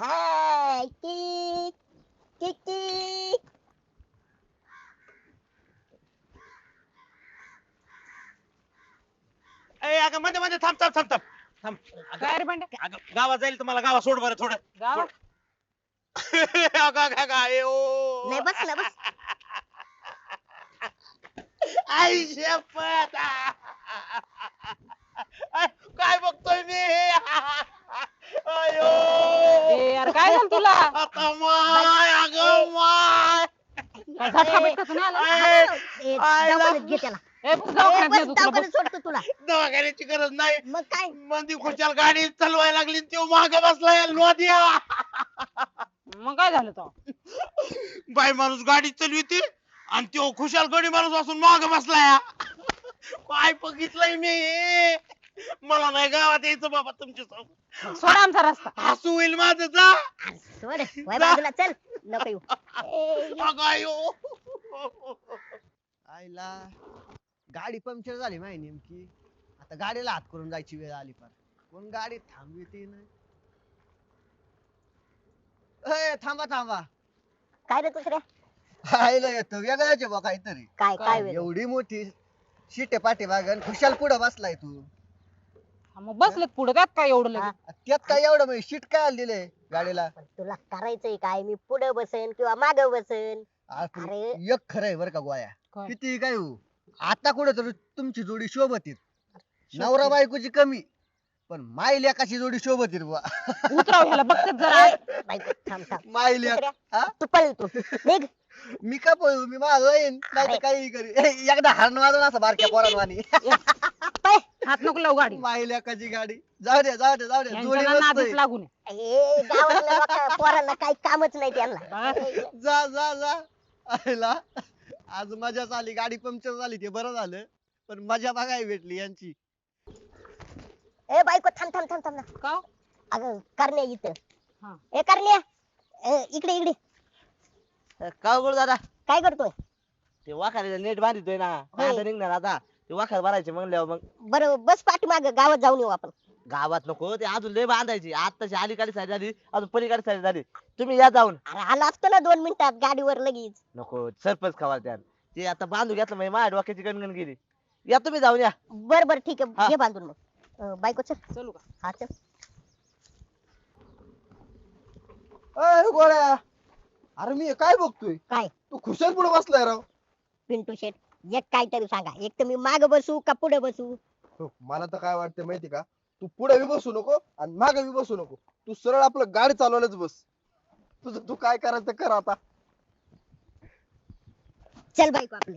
हाय tick tick tick ए अगं मध्ये मध्ये थांब थांब थांब थांब. थांब. अगं, काय रे बंड्या अगं, गावात जाईल तुम्हाला गावात सोड बरं थोडं. गाव अगं अगं अगं आय, ओ. नाही बस ना बस. आई शपथ आय, काय बघतोय मी? आता माय अगं माय. आला? ए. दवाखान्यात घे त्याला. ए बस दवाखान्यात. सोडतो तुला. दवाखान्याची गरज नाही. मग काय? मंदी खुशाल गाडी चालवायला लागली तो माग बसलाय नोंदिया मग काय झालं तो? बाई माणूस गाडी चालविते आणि तो खुशाल गडी माणूस असून माग बसलाय काय बघितलंय मी? मला नाही गावात यायचं बाबा तुमच्यासोबत सोडा आमचा रस्ता. हसू होईल माझं जा. सोड. वय बाजूला चल. नको येऊ. ए, अगं आयो. आईला गाडी पंक्चर झाली माही नेमकी. आता गाडीला हात करून जायची वेळ आली पार कोण गाडी थांबविते नाही. अय, थांबा थांबा. काय रे दुसऱ्या आईला येतो वेगळ्याचे बा काहीतरी. काय काय? वेळ एवढी मोठी शिटे पाठी बागन खुशाल पुढं बसलाय तू. मग बसलेत पुढे त्यात काय एवढं. लगेच? त्यात काय एवढं म्हणजे शीट काय दिले गाडीला? पण तुला करायचंय काय? मी पुढे बसेन किंवा मागे बसेन? आ, तू अरे. एक खरंय बरं का गोया काय? किती काय हो? आता कुठं तर तुमची जोडी शोभतीत नवरा बायकोची कमी. पण माय लेकाची जोडी शोभतीत बुवा. उतराव ह्याला बघतेच जरा. बायको, थांब थांब. माय लेक दुसऱ्या, हा? तू पळ तू. निघ. मी का पळू? मी माझं येईन. नाही तर. काही करी ए, एकदा हरण वाजून असं बारक्या पोरांवानी. हात नको लावू गाडी माय लेकाची गाडी? जाऊ दे जाऊ दे जाऊ दे. जोडी यांच्या नादीच आहे. लागू नये. ए गावातल्या लोका- पोरांना काही कामच नाही त्यांना. जा जा जा. आयला आज मजाच आली गाडी पंक्चर झाली ते बरं झालं. पण मजा बघाय भेटली यांची. ए बायको थांब थांब थांब थांब ना. का? हो? अगं करण्या इथं. हा. ए करण्या. ए, इकडे इकडे. का बोल दादा? काय करतोय? ते वाखारीला नेट बांधितोय ना. होय. आता निघणार आता. ते वाखार भरायचे म्हणल्यावर मग बरं बस पाठीमाग गावात जाऊन येऊ आपण. गावात नको ते अजून लय बांधायची. आताची अलीकडे साईड झाली अजून पलीकडे साईड झाली. तुम्ही या जाऊन. अरे आला असतो ना दोन मिनिटात गाडीवर लगेच. नको सरपंच खावा त्यात ते आता बांधून घेतलं म्हणजे माझ्या डोक्याची गणगण गेली. या तुम्ही जाऊन या. बर बर ठीक आहे. हा. घे बांधून मग. अं, बायको चल. चलू का? हा चल. अय गोळ्या. अरे मी हे काय बघतोय? काय? तू खुशाल पुढे बसलाय राव. पिंटू शेट एक काहीतरी सांगा. एक तर मी माग बसू का पुढे बसू? हो, मला तर काय वाटतं माहिती का? तू पुढे बी बसू नको आणि मागे बी बसू नको. तू सरळ आपलं गाडी चालवायलाच बस. तुझं तू काय करायचं कर आता. चल बायको आपली.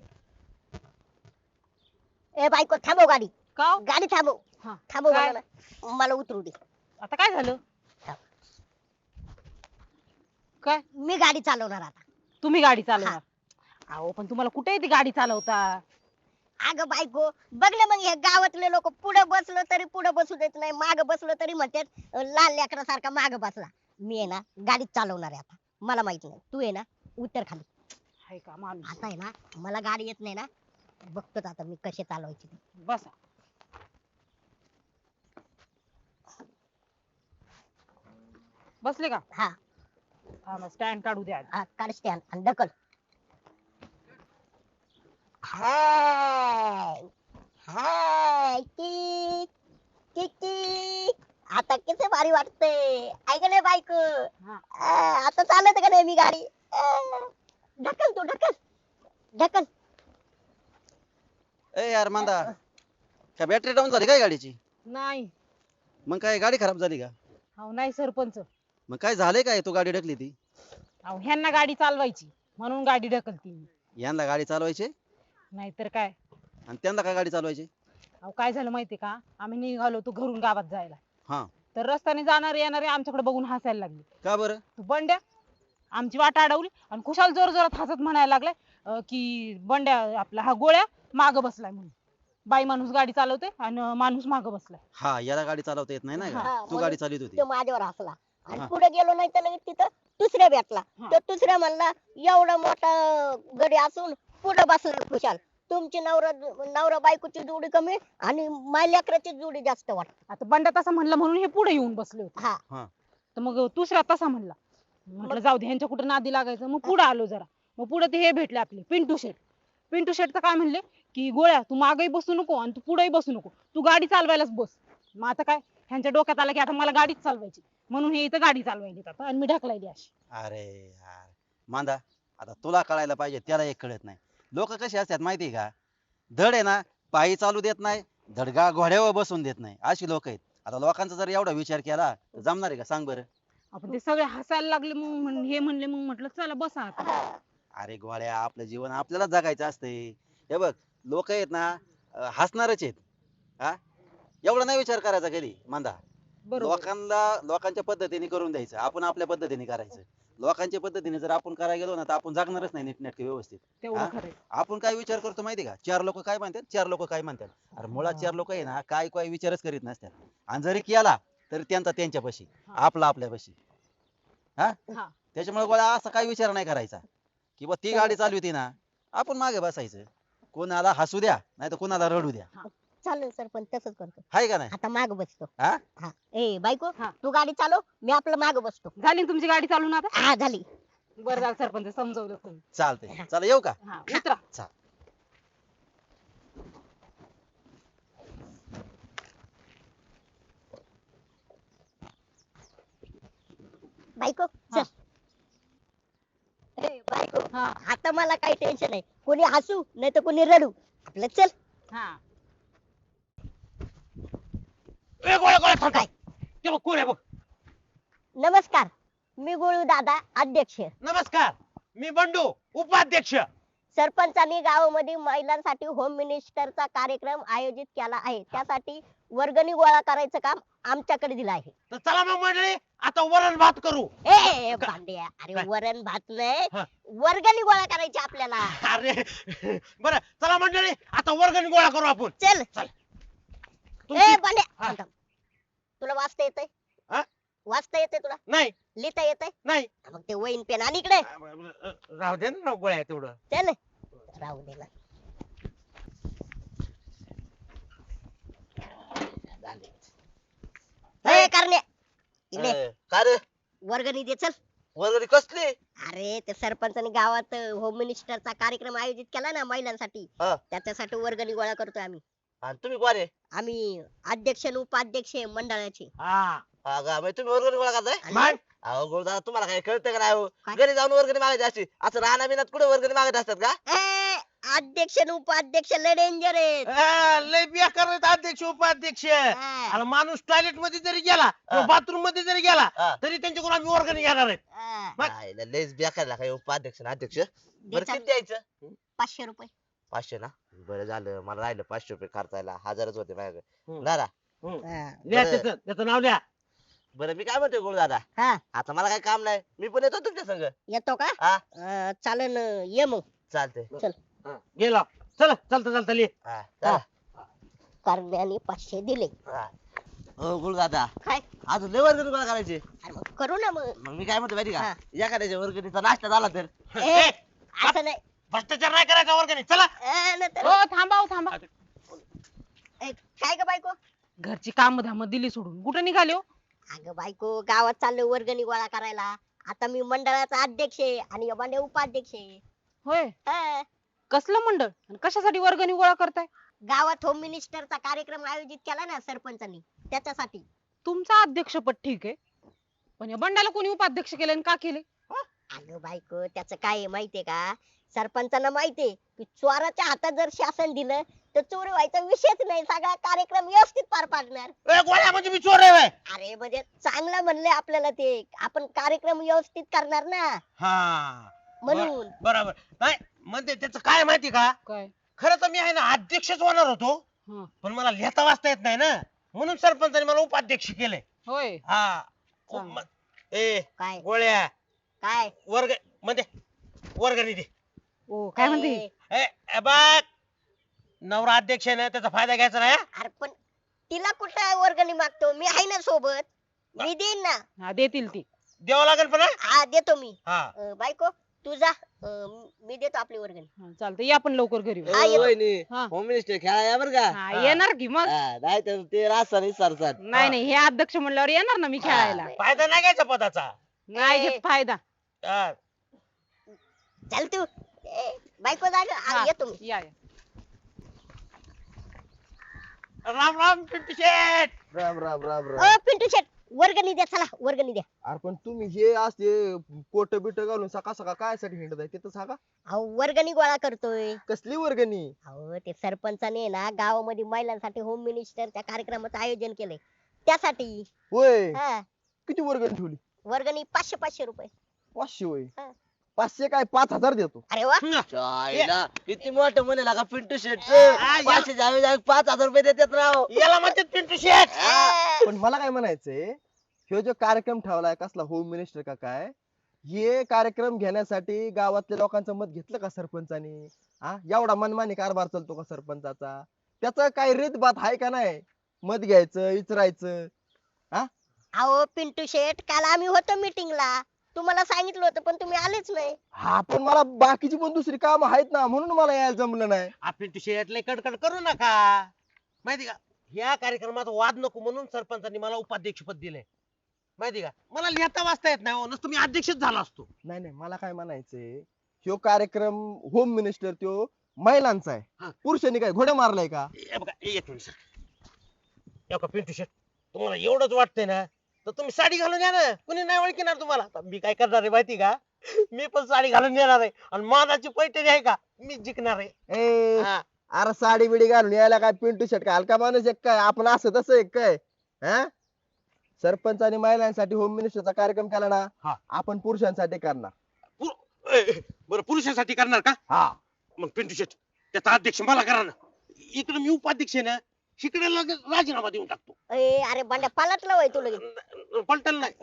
ए बायको थांबव गाडी. का हो? गाडी थांबव. हा. थांबव काय? मला ना. मला उतरू दे. आता काय झालं? काय? मी गाडी चालवणार आता. तुम्ही गाडी चालवणार. अहो पण तुम्हाला कुठे येते गाडी चालवता? अगं बायको बघले मग हे गावातले लोक पुढे बसलो तरी पुढे बसू देत नाही माग बसलो तरी म्हणतात अं, लाल लेकरासारखा माग बसला. मी आहे ना गाडी चालवणार आहे आता. मला माहीत नाही. तू आहे ना उतर खाली. हाय का माणूस? आता आहे ना मला गाडी येत नाही ना बघतोच आता मी कशी चालवायची ते. बसा. बसले का? हा. स्टँड काढू द्या. हा काढ स्टँड आणि ढकल. Hi. Hi. Tick tick tick आता किती भारी वाटतंय. ऐकले बायको. हा. आ, आता चालत का नाही मी गाडी? ढकल तू ढकल. ढकल. ए यार मांदा. काय बॅटरी डाऊन झाली काय गाडीची? नाही. मग काय गाडी खराब झाली का? अहो नाही सरपंच. मग काय झालंय काय? तू गाडी ढकली ती? अहो ह्यांना गाडी चालवायची. म्हणून गाडी ढकलती मी. यांना गाडी चालवायची? नाहीतर काय? आणि त्यांना काय गाडी चालवायची? अहो काय झालं माहितीये का? आम्ही निघालो होतो घरून गावात जायला. हा. तर रस्त्याने जाणारे येणारे आमच्याकडे बघून हसायला लागले. का बरं? तू बंड्या आमची वाट अडवली आणि खुशाल जोर जोरात हसत म्हणायला लागलाय अं, की बंड्या आपला हा गोळ्या माग बसलाय म्हणून. बाई माणूस गाडी चालवते आणि माणूस माग बसलाय. हा याला गाडी चालवता येत नाही ना हा, का? तू म्हणून गाडी चालवत होती. तो माझ्यावर हसला. आणि. पुढे गेलो नाही तर लगेच तिथं दुसऱ्या भेटला. हा. तो दुसऱ्या म्हणला एवढा मोठा गडी असून पुढे बसला खुशाल. तुमची नवरा नवरा बायकोची जोडी कमी आणि माय लेकराची जोडी जास्त वाटत आता बंड्या तसं म्हणलं म्हणून हे पुढे येऊन बसले होते. हा. तर मग दुसरा तसा म्हणला. म्हटलं जाऊ दे ह्यांच्या कुठं नादी लागायचं? मग पुढे आलो जरा. मग पुढे ते हे भेटले आपले पिंटू शेट पिंटू शेट तर काय म्हणले? की गोळ्या तू मागेही बसू नको आणि तू पुढेही बसू नको. तू गाडी चालवायलाच बस. मग आता काय? ह्यांच्या डोक्यात आलं की आता मला गाडीच चालवायची. म्हणून हे इथं गाडी चालवायली आता आणि मी ढकलायली अशी. अरे यार. मांदा आता तुला कळायला पाहिजे त्याला एक कळत नाही. लोक कसे असतात माहिती आहे का? धड आहे ना पायी चालू देत नाही धडगा घोड्यावर बसून देत नाही. अशी लोक आहेत. आता लोकांचा जर एवढा विचार केला तर जमणार आहे का? सांग बरं. आपण ते सगळे हसायला लागले मग म्हण- हे म्हणले मग म्हटलं चला बसा आता. अरे गोळ्या आपलं जीवन आपल्याला जगायचं असतंय. हे बघ लोक आहेत ना अं, हसणारच आहेत. हा? एवढा नाही विचार करायचा कधी मांदा बरोबर. लोकांना लोकांच्या पद्धतीने करून द्यायचं. आपण आपल्या पद्धतीने करायचं. लोकांच्या पद्धतीने जर आपण करायला गेलो ना तर आपण जगणारच नाही नीटनेटके व्यवस्थित. तेवढं हा? खरंय. आपण काय विचार करतो माहिती का? चार लोक काय म्हणतात? चार लोक काय म्हणतात? अरे मुळात चार लोक आहे ना काय काय विचारच करीत नसतात. आणि जरी केला तरी त्यांचा त्यांच्यापाशी हा. आपला आपल्यापाशी. हा? हा. त्याच्यामुळे गोळ्या असा काही विचार नाही करायचा. की बा ती गाडी चालवती ना आपण मागे बसायचं. कोणाला हसू द्या नाही तर कोणाला रडू द्या. चालेल सरपंच तसंच करतो. हाय का नाही? आता माग बसतो. हा? हा. ए बायको हा. तू गाडी चालव मी आपलं माग बसतो. झाली ना तुमची गाडी चालून आता? हा झाली. बरं झालं सरपंच समजवलं तुम्ही. चालतंय. चला येऊ का? हा उतरा. बायको हा. चल. ए बायको हा. आता मला काही टेन्शन नाही. कोणी हसू नाही तर कोणी रडू. आपलं चल. हा. ए गोळ्या गोळ्या थांब काय? ते बघ कोण आहे बघ. नमस्कार. मी गोळू दादा अध्यक्ष. नमस्कार. मी बंडू उपाध्यक्ष. सरपंचांनी गावामध्ये महिलांसाठी होम मिनिस्टरचा कार्यक्रम आयोजित केला आहे. त्यासाठी वर्गणी गोळा करायचं काम आमच्याकडे दिलं आहे. तर चला मग मंडळी आता वरण भात करू. ए भांड्या अरे काय? वरण भात नाही. हा. वर्गणी गोळा करायची आपल्याला. अरे बरं चला मंडळी आता वर्गणी गोळा करू आपण. चल. चल. ए तुमची- भांड्या हा. थांब, थांब. तुला वाचता येतंय? हा? वाचता येतंय तुला? नाही. लिहिता येतंय? नाही. मग ते वहीन पेन आणि इकडे. राहू दे ना गोळ्या तेवढं चल. राहू दे ना. ए करणे इकडे. अं, काय रे? वर्गणी दे चल. वर्गणी कसली? अरे ते सरपंचाने गावात होम मिनिस्टरचा कार्यक्रम आयोजित केला ना महिलांसाठी. हा. त्याच्यासाठी वर्गणी गोळा करतोय आम्ही. आणि तुम्ही कोण आहे? आम्ही अध्यक्ष आणि उपाध्यक्ष आहे मंडळाचे. हा. का तुम्ही वर्गणी गोळा करताय? मग? अहो गुरुदादा तुम्हाला काय कळतं का नाही? हो काय? घरी जाऊन वर्गणी मागायची असते. असं राहण्या बिनात कुठे वर्गणी मागत असतात का? ए, अध्यक्ष आणि उपाध्यक्ष लय डेंजर आहेत. लय बेकार आहेत अध्यक्ष उपाध्यक्ष. हा, आणि माणूस टॉयलेटमध्ये जरी गेला हा. बाथरूममध्ये जरी गेला हा. तरी त्यांच्याकडून आम्ही वर्गणी घेणार आहेत. हा. मग? नाही, लय- लयच बेकार काय उपाध्यक्ष आणि अध्यक्ष. बरं किती द्यायचं? पाचशे रुपये. पाचशे ना? बरं झालं. मला राहिलं पाचशे रुपये खर्चायला. हजारच होते माझ्याकडे. हम्म. दादा. हा. लिहा बरं. त्याचं त्याचं नाव लिहा. बरं मी काय म्हणतोय गुरु दादा? हा. आता मला काय काम नाही. मी पण येतो तुमच्या संग. येतो का? हा. अं, चालेल ये मग. चालतंय. हा, गेला चला चालतं चालतं लिह. हा. चला. करण्याने पाचशे दिले. हा. गुरु दादा. काय? अजून लय वर्गणी गोळा करायची? अरे मग करू ना मग. मग मी काय म्हणतो माहिती हा. का एखाद्याच्या वर्गणीचा नाश्ता झाला तर. ए, असं नाही. भ्रष्टाचार नाही करायचा वर्गणी. चला. ए, नंतर- हो थांबा हो थांबा. ए, काय ग बायको? घरची काम धाम दिली सोडून. कुठं निघाले हो? अगं बायको गावात चाललो वर्गणी गोळा करायला. आता मी मंडळाचा अध्यक्ष आहे आणि या बांड्या उपाध्यक्ष आहे. होय. हा. कसलं मंडळ? आणि कशासाठी वर्गणी गोळा करताय? गावात होम मिनिस्टरचा कार्यक्रम आयोजित केला ना सरपंचांनी त्याच्यासाठी. तुमचा अध्यक्षपद ठीक आहे. पण या बंडाला कोणी उपाध्यक्ष केलं आणि का केले? अगं बायको त्याचं काय आहे माहितीये का? सरपंचांना माहितीये की चोराच्या हातात जर शासन दिलं तर चोरी व्हायचा विषयच नाही. सगळा कार्यक्रम व्यवस्थित पार पाडणार. ए गोळ्या म्हणजे मी चोर आहे व्हय. अरे म्हणजे चांगलं म्हणले आपल्याला ते. आपण कार्यक्रम व्यवस्थित करणार ना. हा. म्हणून. बरोबर नाही म्हणजे त्याचं काय माहिती का? काय? खरं तर मी आहे ना अध्यक्षच होणार होतो. हं. पण मला लिहिता वाचता येत नाही ना. म्हणून सरपंचाने मला उपाध्यक्ष केले होय. हा. चांगलं. ए काय? गोळ्या. काय? वर्ग म्हणजे वर्गणी दे ओ काय म्हणते? ए, ए, ए, बघ. नवरा अध्यक्ष आहे ना त्याचा फायदा घ्यायचा नाही हा? अरे पण तिला कुठं वर्गणी मागतो? मी आहे ना सोबत. मी देईन ना. हा देतील ती. द्यावं लागेल पण हा? हा देतो मी. हा. अं, बायको तू जा. अं, मी देतो आपली वर्गणी. हा, चालतंय. या पण लवकर घरी. हा, येतो. हा. होम मिनिस्टर खेळाया बर का? हा, येणार की मग? हा, नाही तर ते रास्ता सरसाट नाही नाही हे अध्यक्ष म्हणल्यावर येणार ना मी खेळायला. फायदा नाही घ्यायचा पदाचा. नाही घेत फायदा. चल तू. ए, बायको जाग हा, येतो मी या या. राम राम पिंटू शेठ. राम राम राम राम. अ पिंटू शेट वर्गणी द्या चला वर्गणी द्या. अरे पण तुम्ही हे असते कोट बिट घालून सकाळ सकाळ काय साठी हिंडत आहे ते तर सांगा. अहो वर्गणी गोळा करतोय. कसली वर्गणी? अहो ते सरपंचाने ना गावामध्ये महिलांसाठी होम मिनिस्टरच्या कार्यक्रमाचं आयोजन केलंय. त्यासाठी. होय. हा. किती वर्गणी ठेवली? वर्गणी पाचशे पाचशे रुपये. पाचशे होय हा. पाचशे काय पाच हजार देतो. अरे वा. चायला किती मोठं म्हणे का पिंटू शेट. हा, या. पाचशे जावे जावे पाच हजार रुपये देतात राव याला म्हणतात पिंटू शेठ पण मला काय म्हणायचंय ह्यो जो कार्यक्रम ठेवलाय कसला होम मिनिस्टर का काय हे कार्यक्रम घेण्यासाठी गावातल्या लोकांचं मत घेतलं का सरपंचानी? हा एवढा मनमानी कारभार चालतो का सरपंचाचा? त्याचं काय रीतभात आहे का नाही? मत घ्यायचं इचरायचं. अहो पिंटू शेट काल आम्ही होतो मीटिंगला तुम्हाला सांगितलं होतं पण तुम्ही आलेच नाही. हा पण मला बाकीची पण दुसरी काम आहेत ना म्हणून मला यायला जमलं नाही. शेठ लय कडकड करू नका. माहिती का? या कार्यक्रमात वाद नको म्हणून सरपंचांनी मला उपाध्यक्ष पद दिलंय. माहिती का? मला लिहिता वाचता येत नाही हो नसतं मी अध्यक्षच झाला असतो. नाही नाही मला काय म्हणायचंय ह्यो कार्यक्रम होम मिनिस्टर त्यो महिलांचा आहे. पुरुषांनी काय घोडे मारलाय का? हे बघा एक मिनिट बघा पिंटू शेठ तुम्हाला एवढंच वाटतंय ना तर तुम्ही साडी घालून या ना. कुणी नाही ओळखणार तुम्हाला. आता मी काय करणार आहे माहिती का? मी पण साडी घालून येणार आहे. आणि मानाची पैठणी आहे का? मी जिंकणार आहे. ए हा. अरे साडी बिडी घालून यायला काय पिंटू शर्ट काय? हलका माणूस एक काय? आपण असं तसं एक काय? हा? सरपंच आणि महिलांसाठी होम मिनिस्टरचा कार्यक्रम केला ना हा. आपण पुरुषांसाठी करणार. ए, बरं पुरुषासाठी करणार का? हा. मग पिंटू शेठ त्याचा अध्यक्ष मला करा ना. इकडे मी उपाध्यक्ष आहे ना इकडे लगेच राजीनामा देऊन टाकतो. ए अरे बंड्या पलटलं वय तू लगेच पलटल नाही.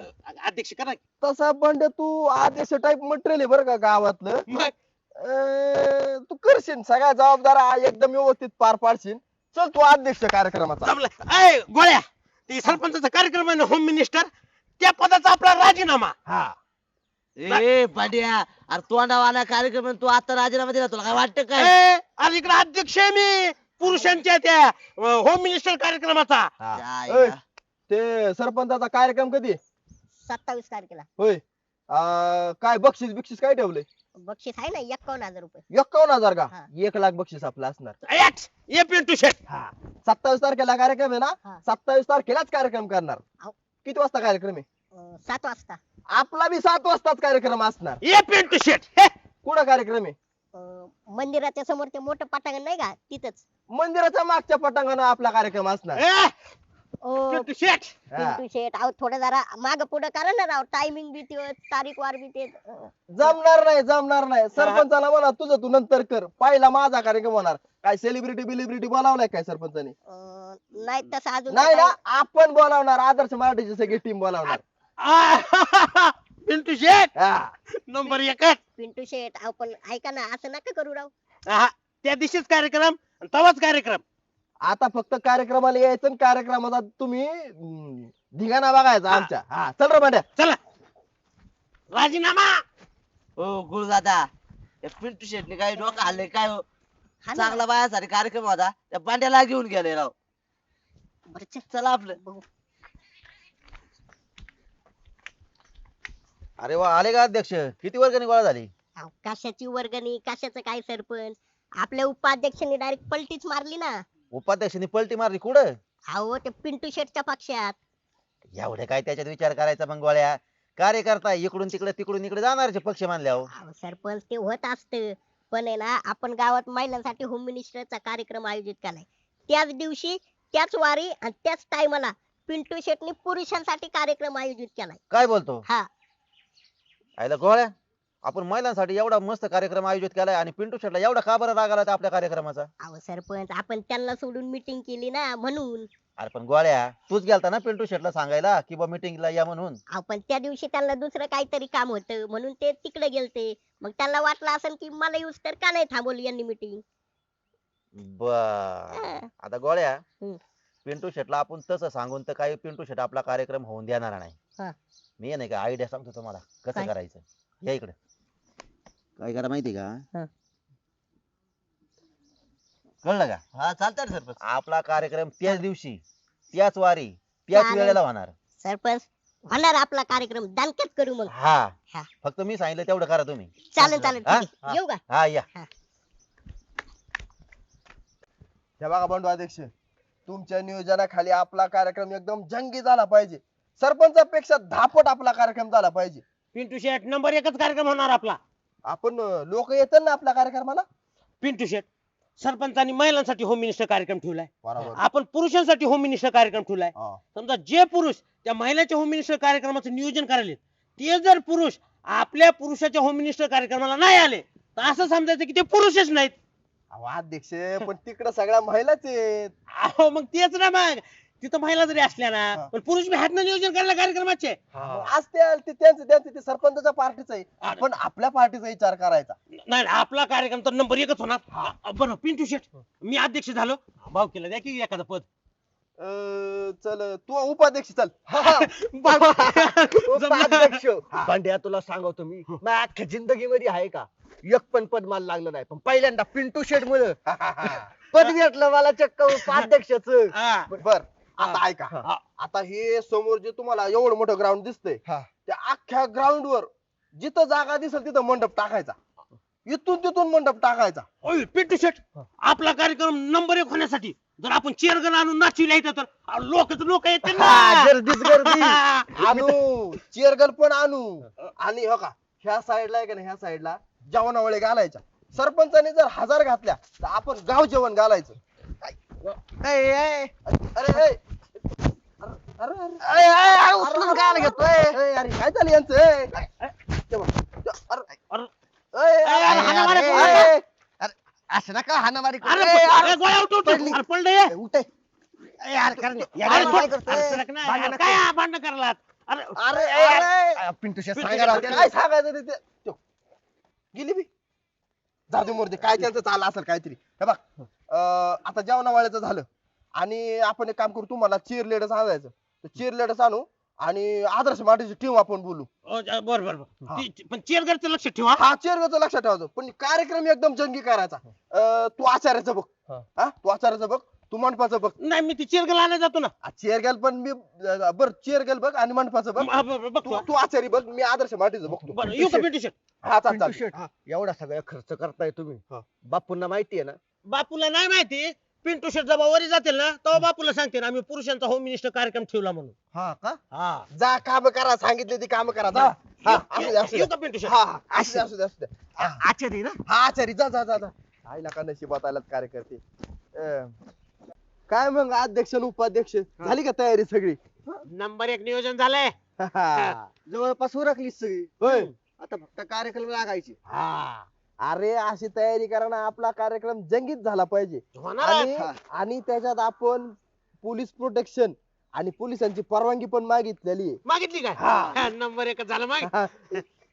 अध्यक्ष करा. तसा बंड तू आदेश टाईप मटेरियल आहे बरं का गावातलं. मग? अं, तू करशील सगळ्या जबाबदार एकदम व्यवस्थित पार पाडशील. चल तू अध्यक्ष कार्यक्रमाचा. जमलं. अय गोळ्या. ते सरपंचाचा कार्यक्रम आहे ना होम मिनिस्टर त्या पदाचा आपला राजीनामा. हा. ए पांड्या अरे तोंडावाला कार्यक्रम आहे, तू आता राजीनामा दिला तुला. काय वाटतं काय? ए, आज इकडे अध्यक्ष आहे मी. पुरुषांच्या त्या होम मिनिस्टर कार्यक्रमाचा. हा. ते सरपंचाचा कार्यक्रम कधी? सत्तावीस तारखेला. होय. अं, काय बक्षीस बिक्षीस काय ठेवलंय? बक्षीस आहे ना एक्कावन्न हजार रुपये. एक्कावन्न हजार का? हा. एक लाख बक्षीस आपलं असणार. ये पिंटू सत्तावीस तारखेला कार्यक्रम आहे हा. ना सत्तावीस तारखेलाच कार्यक्रम करणार. किती वाजता कार्यक्रम आहे? अं, सात वाजता. आपला बी सात वाजताच कार्यक्रम असणार. ये पिंटू शेठ हे, कुठं कार्यक्रम आहे? अं, मंदिराच्या समोर ते मोठं पटांगण नाही का? तिथंच. मंदिराच्या मागच्या पटांगणात आपला कार्यक्रम असणार. ए, ओ. पिंटू शेठ. हा. पिंटू शेट अहो थोडं जरा माग पुढं करा ना राव. टायमिंग बी ते तारीख वार बी ते जमणार नाही जमणार नाही. सरपंचाला म्हणा तुझं तू नंतर कर. पहिला माझा कार्यक्रम होणार. काय सेलिब्रिटी बिलिब्रिटी बोलावलाय काय सरपंचाने? अं, नाही तसं अजून नाही ना आपण बोलावणार. आदर्श मराठीची सगळी टीम बोलावणार. आ, पिंटू शेठ. हा. नंबर एकच पिंटू शेट अहो पण ऐका ना असं नका करू राव. हा, त्या दिवशीच कार्यक्रम आणि तवाच कार्यक्रम. आता फक्त कार्यक्रमाला यायचं आणि कार्यक्रमाचा तुम्ही धिंगाणा बघायचा आमच्या. हा चल रे भांड्या. चला. राजीनामा! हो गुरुदादा या पिंटू शेटने काही डोकं हल्ले काय हो? हा ना. चांगला बायासाठी कार्यक्रम होता. त्या पांड्याला घेऊन गेले राव. बरं चल. चला आपलं. बघू. अरे वा आले का अध्यक्ष? किती वर्गणी गोळा झाली? अहो, कशाची वर्गणी? कशाचं काय सरपंच? आपल्या उपाध्यक्षांनी डायरेक्ट पलटीच मारली ना. उपाध्यक्षांनी पलटी मारली कुठं? अहो ते पिंटू शेटच्या पक्षात. एवढे काय त्याच्यात विचार करायचा मग गोळ्या? कार्यकर्ता इकडून तिकडे तिकडून इकडे जाणारचे पक्ष मानल्यावर. अहो सरपंच ते होत असत. पण आहे ना आपण गावात महिलांसाठी होम मिनिस्टरचा कार्यक्रम आयोजित केलाय. त्याच दिवशी त्याच वारी आणि त्याच टायमाला पिंटू शेटनी पुरुषांसाठी कार्यक्रम आयोजित केलाय. काय बोलतो? हा. आयला गोळ्या? आपण महिलांसाठी एवढा मस्त कार्यक्रम आयोजित केलाय आणि पिंटू शेटला एवढा का बरं राग आला त्या आपल्या कार्यक्रमाचा? अहो सरपंच आपण त्यांना सोडून मिटिंग केली ना म्हणून. अरे पण गोळ्या तूच गेलता ना पिंटू शेटला सांगायला की बा मिटिंगला या म्हणून? आपण त्या दिवशी त्यांना दुसरं काहीतरी काम होतं म्हणून ते तिकडे गेलते. मग त्यांना वाटलं असेल की मला येऊस तर का नाही थांबवली यांनी मिटिंग बर. आता गोळ्या हम्म. पिंटू शेटला आपण तसं सांगून तर काही पिंटू शेट आपला कार्यक्रम होऊन देणार नाही. हा. मी नाही का आयडिया सांगतो तुम्हाला कसं काय? करायचं? या इकडे. काय करा माहिती का? हा. कळलं का? हा चालतंय ना सरपंच. आपला कार्यक्रम त्याच दिवशी त्याच वारी त्याच चालेल. वेळेला होणार. सरपंच होणार आपला कार्यक्रम. दानक्यात करू मग. हा. हा. फक्त मी सांगितलं तेवढं करा तुम्ही. चालेल चालेल? ठीक आहे. येऊ का? हा या. हे. बघा बंडू अध्यक्ष. तुमच्या नियोजनाखाली आपला कार्यक्रम एकदम जंगी झाला पाहिजे. सरपंचापेक्षा धापट आपला कार्यक्रम झाला पाहिजे. पिंटू शेट नंबर एकच कार्यक्रम होणार आपला. आपण लोक येतात ना आपल्या कार्यक्रमाला? पिंटू शेट सरपंचांनी महिलांसाठी होम मिनिस्टर कार्यक्रम ठेवलाय. बरोबर. आपण पुरुषांसाठी होम मिनिस्टर कार्यक्रम ठेवलाय. हा. समजा जे पुरुष त्या महिलाच्या होम मिनिस्टर कार्यक्रमाचं नियोजन करायले ते जर पुरुष आपल्या पुरुषाच्या होम मिनिस्टर कार्यक्रमाला नाही आले तर असं समजायचं की ते पुरुषच नाहीत. अहो, अध्यक्ष पण तिकडे सगळ्या महिलाच आहेत. अहो मग तेच ना मग. तिथं महिला जरी असल्या. ना पण पुरुष बी हात नियोजन करायला कार्यक्रमाचे मग असते ते त्यांचं त्यांचं ते सरपंचाच्या पार्टीचं आहे. हा. पण आपल्या पार्टीचा विचार करायचा. नाही नाही, आपला कार्यक्रम तर नंबर एकच होणार. अ, बरं पिंटू शेट मी अध्यक्ष झालो. भाऊ केला द्या की एखादं पद. अं, चल तू उपाध्यक्ष चल. उपाध्यक्ष. भांड्या तुला सांगतो मी. माझ्या अख्ख्या जिंदगी मध्ये आहे का? एक पण पद मला लागलं नाही. पण पहिल्यांदा पिंटू शेट मुळे पद भेटलं मला चक्क उपाध्यक्षच. हा. बर. आता ऐका. हा. आता हे समोर जे तुम्हाला एवढं मोठं ग्राउंड दिसतंय हा. त्या अख्ख्या ग्राउंड वर जिथं जागा दिसेल तिथं मंडप टाकायचा. इथून तिथून मंडप टाकायचा. ओय, पिंटू शेट आपला कार्यक्रम नंबर एक होण्यासाठी जर आपण चेअरगन आणून नाचविला इथं तर लोक लोक येते हा, गर्दीच गर्दी. आणू चेअरगल पण आणू. आणि हो का ह्या साईडला आहे का नाही ह्या साईडला जेवणावळे घालायच्या. सरपंचाने जर हजार घातल्या तर आपण गाव जेवण घालायचं. अरे अरे उचलून काय घेतोय ए, अरे काय झालं यांचं ए? ते बघ, ते- अरे, अरे, ए, अरे, अरे, हाना मारे, अरे, हाना. ए, असं नका हाणामारी करू. अरे ए, अरे, गोळ्या उठ, उठ, उठ. पडली. अरे, पडलं. ए, उठ ए. ए, यार, करणे. यार, अरे, काय सोड. करतोय? अरे, सरक ना, भांडण यार, नको. काय भांडण करायला अरे अरे, ए, अरे. अरे, पिंटू शेट पिंटू सांगा शेट, राव काय त्याला. सांगायचं ते-. गेली बी जाऊ दे मोरदे काय त्यांचं चाललं असेल काहीतरी हे बघ अं, आता जेवणावाळ्याचं झालं. आणि आपण एक काम करू तुम्हाला चीर लेडर्स आणायचं चीर लेडर्स आणू आणि आदर्श माटीची टीम आपण बोलू. ओ, ज- बर बर बर. हा. ती- पण चेअरगरचं लक्ष ठेवा. हा चेअरगचं लक्षात ठेवायचं. पण कार्यक्रम एकदम जंगी करायचा. अं, तू आचार्याचं बघ. हा. हा तू आचार्याचं बघ तू मंडपाचं बघ. नाही मी ती चेअरगल आणायला जातो ना. चेअरगल पण मी अं, बरं चेअरगल बघ आणि मंडपाचं बघ. हा, बर, बघतो. तू तू आचारी बघ मी आदर्श माटीचं बघतो. बरं येऊ का पिंटू शेट हा चाल पिंटू चाल शेट एवढा सगळा खर्च करताय तुम्ही. हा. बापूंना माहिती आहे ना बापूला नाही माहिती पिंटू शेट जेव्हा वरी जातील ना तेव्हा बापूला सांगते ना आम्ही पुरुषांचा होम मिनिस्टर कार्यक्रम ठेवला म्हणून. हा का? हा. जा काम करा सांगितले ती काम करा जा. हा असू दे असू येऊ दे. का पिंटू शेट हा हा असू दे असू दे असू दे. आ- आचारी ना? हा आचारी जा जा जा जा. आईला का नशिबात आलात कार्यकर्ते? अं, काय मग अध्यक्ष आणि उपाध्यक्ष? झाली का तयारी सगळी? नंबर एक नियोजन झालंय. जवळपास उरकलीच सगळी. होय. आता फक्त कार्यक्रम लागायची. हा. अरे अशी तयारी करा ना आपला कार्यक्रम जंगीत झाला पाहिजे. होणार आणि त्याच्यात आपण पोलीस प्रोटेक्शन आणि पोलिसांची परवानगी पण मागितलेली आहे. मागितली काय? हा. हा, नंबर एक झालं मग. हा,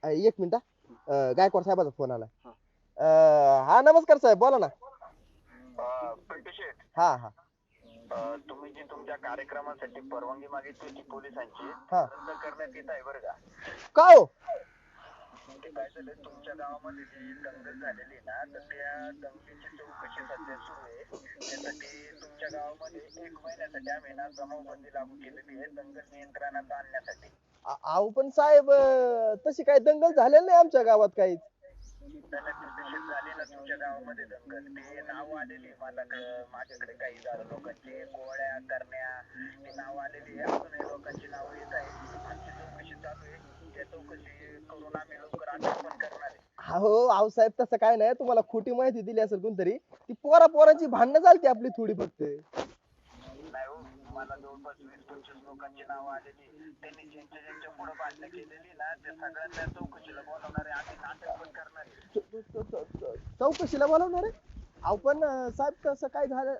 अ, एक मिनिट हा. अ, गायकवाड साहेबाचा फोन आला अ, हा नमस्कार साहेब बोला ना. पिंटू शेठ. हा हा. अं, तुम्ही जी तुमच्या कार्यक्रमासाठी परवानगी मागितली होती पोलिसांची हा. रद्द करण्यात येत आहे बरं का? का हो? ते काय झालं तुमच्या गावामध्ये जी दंगल झालेली ना तर त्या दंगलीची चौकशी सध्या सुरू आहे. त्यासाठी तुमच्या गावामध्ये एक महिन्यासाठी आम्ही ना जमावबंदी लागू केलेली आहे दंगल नियंत्रणात आणण्यासाठी. आ- अहो पण साहेब अ, तशी काही दंगल झालेली नाही आमच्या गावात काहीच. त्याला निर्देशित झाली ना तुमच्या गावामध्ये दंगल. ते नाव आलेली मला क- माझ्याकडे काही झालं लोकांची गोळ्या करण्या ती नाव आलेली आहे. अजूनही लोकांची नाव येत आहे आमची चौकशी चालू आहे. हो अहो साहेब तसं काय नाही. तुम्हाला खोटी माहिती दिली असेल कोणतरी ती पोरा पोरांची भांडणं चालते आपली थोडी फक्त. नाही हो मला जवळपास वीस पंचवीस लोकांची नावं आलेली. त्यांनी ज्यांच्या ज्यांच्या पुढे भांडणं केलेली ना त्या सगळ्यांना चौकशीला बोलवणार. आहे आम्ही नाटक पण करणार. आहे च- च- च- च- चौकशीला बोलवणार? आहे अहो पण अं, साहेब तसं काय झालं.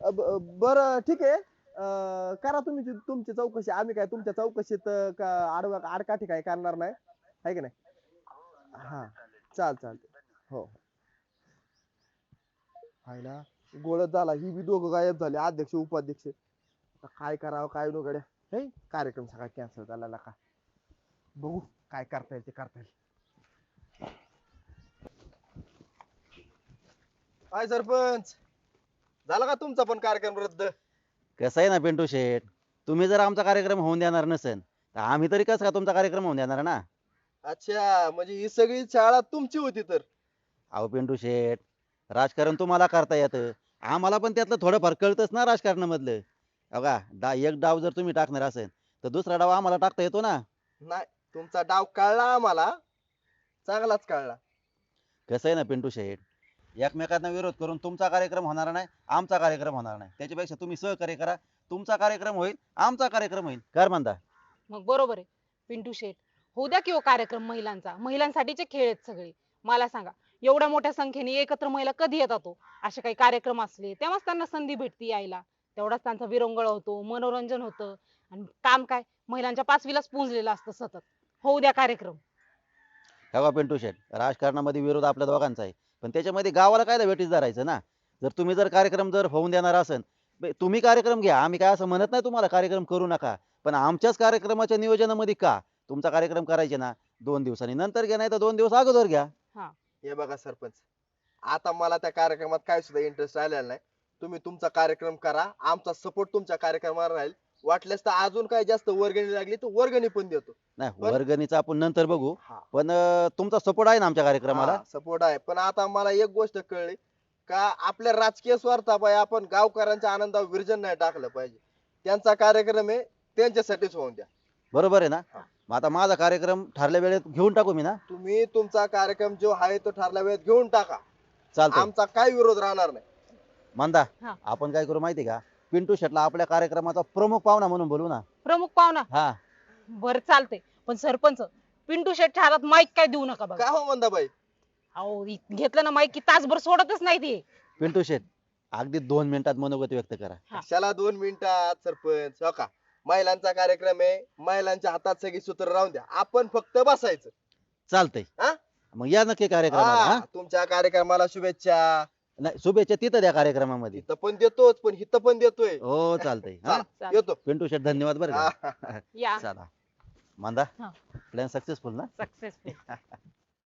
अ, बरं ठीक आहे. अं करा तुम्ही ती- तुमची चौकशी. आम्ही काय तुमच्या चौकशीत आडकाठी काय करणार नाही? हाय की नाही? हा. चाल चाल. हो. हाय ना. गोळच झाला. ही बी दोघ गायब झाले. अध्यक्ष उपाध्यक्ष. काय करावं काय नो हे कार्यक्रम सगळा कॅन्सल झाला का बघू काय करता येईल ते करता येईल. काय सरपंच. झाला का तुमचा पण कार्यक्रम रद्द? कसं आहे ना पिंटू शेठ? तुम्ही जर आमचा कार्यक्रम होऊन देणार नसेल तर आम्ही तरी कसं का तुमचा कार्यक्रम होऊन देणार ना? अच्छा म्हणजे ही सगळी शाळा तुमची होती तर. अहो पिंटू शेठ राजकारण तुम्हाला करता येतं. आम्हाला पण त्यातलं थोडंफार कळतच ना राजकारणामधलं. बघा डा एक डाव जर तुम्ही टाकणार असेल तर दुसरा डाव आम्हाला टाकता येतो ना? नाही तुमचा डाव कळला आम्हाला. चांगलाच कळला. कसं आहे ना पिंटू शेठ? एकमेकांना विरोध करून तुमचा कार्यक्रम होणार नाही आमचा कार्यक्रम होणार नाही. त्याच्यापेक्षा तुम्ही सहकार्य करा. तुमचा कार्यक्रम होईल आमचा कार्यक्रम होईल. कर म्हणता. मग बरोबर आहे पिंटू शेठ. होऊ द्या किंवा कार्यक्रम महिलांचा. महिलांसाठीचे खेळ आहेत सगळे. मला सांगा एवढ्या मोठ्या संख्येने एकत्र महिला कधी येतात हो? असे काही कार्यक्रम असले तेव्हाच त्यांना संधी भेटती यायला. तेवढाच त्यांचा विरंगुळा होतो मनोरंजन होतं. आणि काम काय? महिलांच्या पाचवीलाच पुंजलेलं असतं सतत. होऊ द्या कार्यक्रम. तेव्हा पिंटू शेठ राजकारणामध्ये विरोध आपल्या दोघांचा आहे. पण त्याच्यामध्ये गावाला काय भेटीस धरायचं ना? जर तुम्ही जर कार्यक्रम जर होऊन देणार असेल बे- तुम्ही कार्यक्रम घ्या. आम्ही काय असं म्हणत नाही तुम्हाला कार्यक्रम करू नका. पण आमच्याच कार्यक्रमाच्या नियोजनामध्ये का? तुमचा कार्यक्रम करायचे ना? दोन दिवसांनी नंतर घ्या नाही तर दोन दिवस अगोदर घ्या. हे. बघा सरपंच आता मला त्या कार्यक्रमात काय सुद्धा इंटरेस्ट आलेला नाही. तुम्ही तुमचा कार्यक्रम करा. आमचा सपोर्ट तुमच्या कार्यक्रमाला राहील. वाटल्यास तर अजून काय जास्त वर्गणी लागली तर वर्गणी पण देतो. नाही पण- वर्गणीचं आपण नंतर बघू. हा. पण अं, तुमचा सपोर्ट आहे ना आमच्या कार्यक्रमाला? सपोर्ट आहे. पण आता मला एक गोष्ट कळली. का आपल्या राजकीय स्वार्थापायी आपण गावकऱ्यांच्या आनंदावर विरजन नाही टाकलं पाहिजे. त्यांचा कार्यक्रम आहे त्यांच्यासाठीच होऊन द्या. बरोबर आहे ना? हा. मग आता माझा कार्यक्रम ठरल्या वेळेत घेऊन टाकू मी ना? तुम्ही तुमचा कार्यक्रम जो आहे तो ठरल्या वेळेत घेऊन टाका. चालतंय. आमचा काही विरोध राहणार नाही. मंदा हा. आपण काय करू माहिती का? पिंटू शेटला आपल्या कार्यक्रमाचा प्रमुख पाहुणा म्हणून बोलू ना. प्रमुख पाहुणा? हा. बर चालते पण सरपंच पिंटू शेठच्या हातात माईक काय देऊ नका बघा. का हो मंदाबाई अहो इ- घेतलं ना माईक की तासभर सोडतच नाही ते. पिंटू शेट अगदी दोन मिनिटात मनोगत व्यक्त करा. हा. कशाला दोन मिनिटात सरपंच? हो का? महिलांचा कार्यक्रम आहे महिलांच्या हातात सगळी सूत्र राहून द्या. आपण फक्त बसायचं. चालतंय. हा? मग या नक्की कार्यक्रमाला हा, हा? तुमच्या कार्यक्रमाला शुभेच्छा. नाही शुभेच्छा तिथं द्या कार्यक्रमामध्ये. इथं पण देतोच पण इथं पण देतोय. हो चालतंय हा? येतो. पिंटू शेट धन्यवाद बरं का. या. चला. मांदा हा. प्लॅन सक्सेसफुल ना? सक्सेसफुल